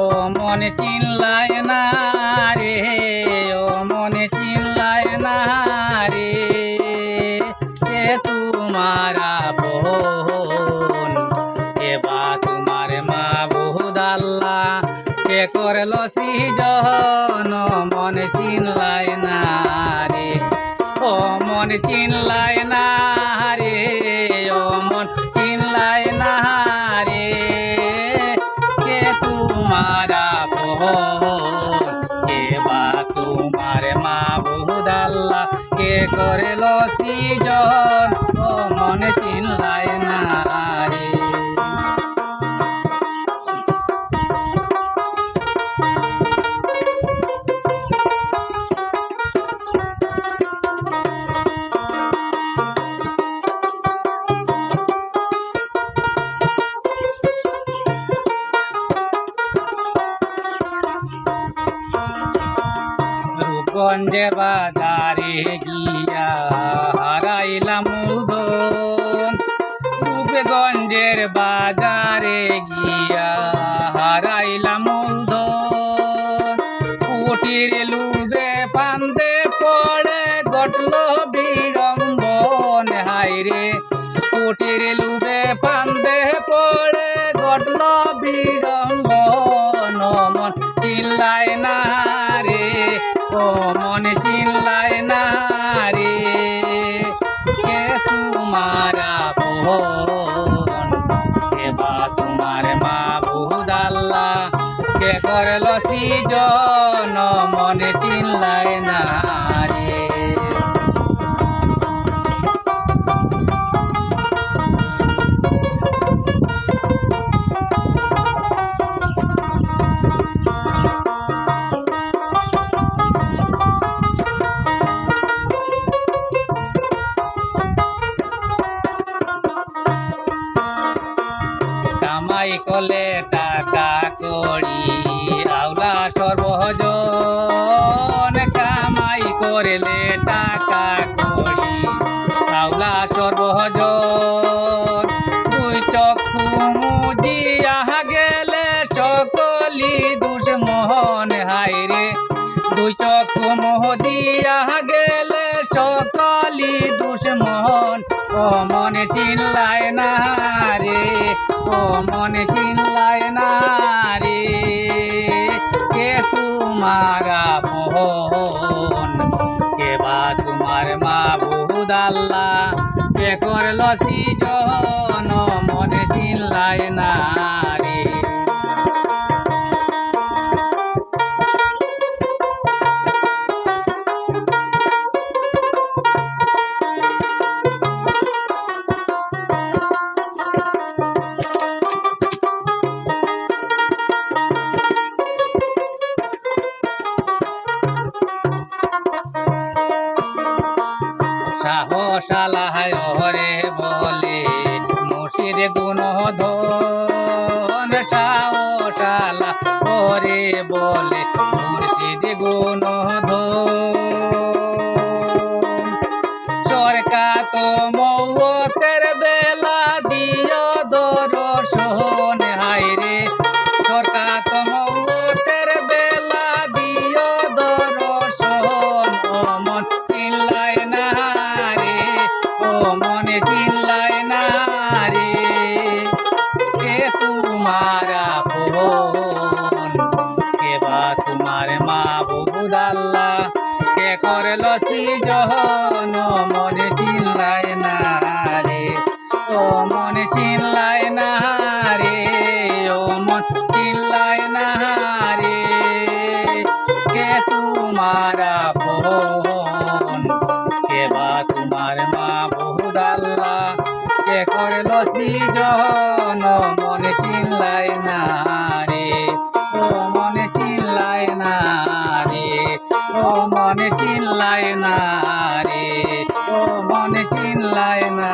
ও মনে চিনলায় না রে, ও মনে চিনলায় না রে সে তোমার বোন কে বা তোমার মা বহুদাল্লা কে করল সৃজন, মনে চিনলায় না রে, ও মনে চিনলায় তোমার মা বহুদাল্লা কে করে সৃজন? ও মনে চিনলায় না রে রূপগঞ্জের বাজারে গিয়া হারাইলাম মূলধন রূপগঞ্জের বাজারে গিয়া হারাইলাম কুটির লুবে পান্দে পড়ে গটল বিড়ম্বন। হাইরে কুটির লুবে পান্দে পড়ে গটল বিড়ম্বন। চিল্লায় না মন চিনলায় না রে। কে তোমার এবার তোমার মা বহুদাল্লা। কে করল সৃজন? কলে টাকা করি। আওলা সর্বজন কামাই করলে টাকা করি। আওলা সর্বজন, দুই চক্ষু মুজিয়া গেলে সকলি দুশ্মন। হাইরে ও মনে চিল্লায় না ও মনে চিনলায় না রে। কে তোমার বোন কে বা তোমার মা বহুদাল্লা কে করল সৃজন? মনে চিনলায় না সাহসালাহায় হরে বলে মুর্শিদ গুণ ধন সাহসালা হরে বলে মুর্শিদ গুণ ধন তোমারা বোন, কে বা তোমার মা বহুদাল্লা কে করল সৃজন? মনে চিল্লায় না রে, ও মনে চিল্লায় না রে, ও মন চিল্লায় না রে। কে তোমারা বোন, কে বা তোমার মা বহুদাল্লা কে করল সৃজন? মনে চিল্লাই না রে। ও মনে চিল্লাই না রে। ও মনে চিল্লাই না রে। ও মনে চিল্লাই না